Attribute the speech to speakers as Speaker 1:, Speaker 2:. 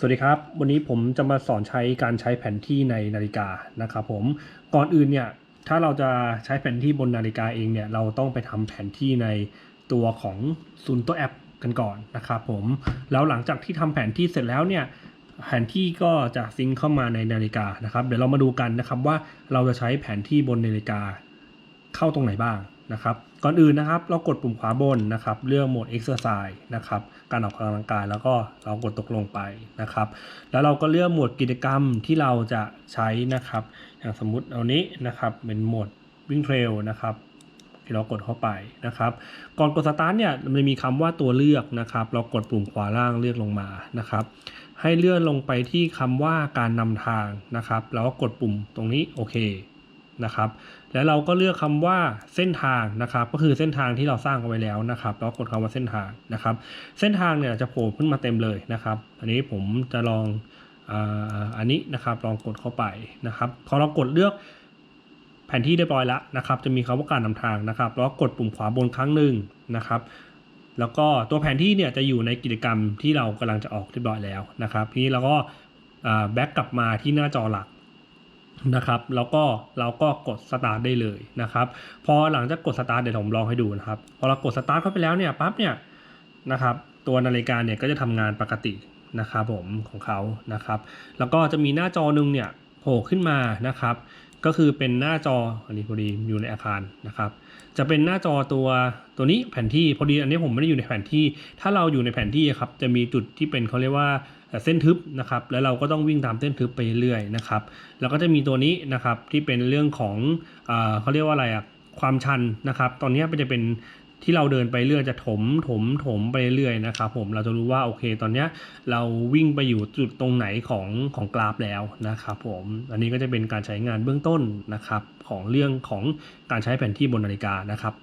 Speaker 1: สวัสดีครับ วันนี้ผมจะมาสอนใช้การใช้แผนที่ในนาฬิกานะครับผมก่อนอื่นเนี่ยถ้าเราจะใช้แผนที่บนนาฬิกาเองเนี่ยเราต้องไปทำแผนที่ในตัวของซูนตัวแอปกันก่อนนะครับผมแล้วหลังจากที่ทำแผนที่เสร็จแล้วเนี่ยแผนที่ก็จะซิงเข้ามาในนาฬิกานะครับ เดี๋ยวเรามาดูกันนะครับว่าเราจะใช้แผนที่บนนาฬิกาเข้าตรงไหนบ้าง นะครับ ก่อนอื่นนะครับ เรากดปุ่มขวาบนนะครับ เลือกโหมด Exercise นะครับ การออกกำลังกายแล้วก็เรากดตกลงไปนะครับ แล้วเราก็เลือกโหมดกิจกรรมที่เราจะใช้นะครับ อย่างสมมุติเอานี้นะครับ เป็นโหมดวิ่งเทรลนะครับที่เรากดเข้าไปนะครับ ก่อนกดสตาร์ทเนี่ยมันจะมีคำว่าตัวเลือกนะครับ เรากดปุ่มขวาล่างเลือกลงมานะครับ ให้เลื่อนลงไปที่คำว่าการนำทางนะครับ แล้วก็กดปุ่มตรงนี้โอเค นะครับ แล้วเราก็เลือกคำว่าเส้นทางนะครับ ก็คือเส้นทางที่เราสร้างเอาไว้แล้วนะครับแล้วกดคำว่าเส้นทางนะครับ เส้นทางเนี่ยจะโผล่ขึ้นมาเต็มเลยนะครับ อันนี้ผมจะลองอันนี้นะครับลองกดเข้าไปนะครับพอเรากดเลือกแผนที่เรียบร้อยแล้วนะครับ จะมีคำว่าการนำทางนะครับ แล้วก็กดปุ่มขวาบนครั้งหนึ่งนะครับแล้วก็ตัวแผนที่เนี่ยจะอยู่ในกิจกรรมที่เรากำลังจะออกเรียบร้อยแล้วนะครับ ทีนี้เราก็แบ็กกลับมาที่หน้าจอหลัก นะครับแล้วก็เราก็กดสตาร์ทได้เลยนะครับพอหลังจากกดสตาร์ทเดี๋ยวผมลองให้ดูนะครับพอเรากดสตาร์ทเข้าไปแล้วเนี่ยปั๊บเนี่ยนะครับตัวนาฬิกาเนี่ยก็จะทำงานปกตินะครับผมของเขานะครับแล้วก็จะมีหน้าจอหนึ่งเนี่ยโผล่ขึ้นมานะครับ ก็คือเป็นหน้าจออันนี้พอดีอยู่ในอาคารนะครับ จะเป็นหน้าจอตัวตัวนี้แผนที่พอดีอันนี้ผมไม่ได้อยู่ในแผนที่ ถ้าเราอยู่ในแผนที่ครับจะมีจุดที่เป็นเขาเรียกว่าเส้นทึบนะครับ แล้วเราก็ต้องวิ่งตามเส้นทึบไปเรื่อยนะครับ แล้วก็จะมีตัวนี้นะครับที่เป็นเรื่องของเออเขาเรียกว่าอะไรอะความชันนะครับ ตอนนี้มันจะเป็น ที่เราเดินไปเรื่อยจะถมถมถมไปเรื่อยๆนะครับผมเราจะรู้ว่าโอเคตอนเนี้ยเราวิ่งไปอยู่จุดตรงไหนของของกราฟแล้วนะครับผมอันนี้ก็จะเป็นการใช้งานเบื้องต้นนะครับของเรื่องของการใช้แผนที่บนนาฬิกานะครับ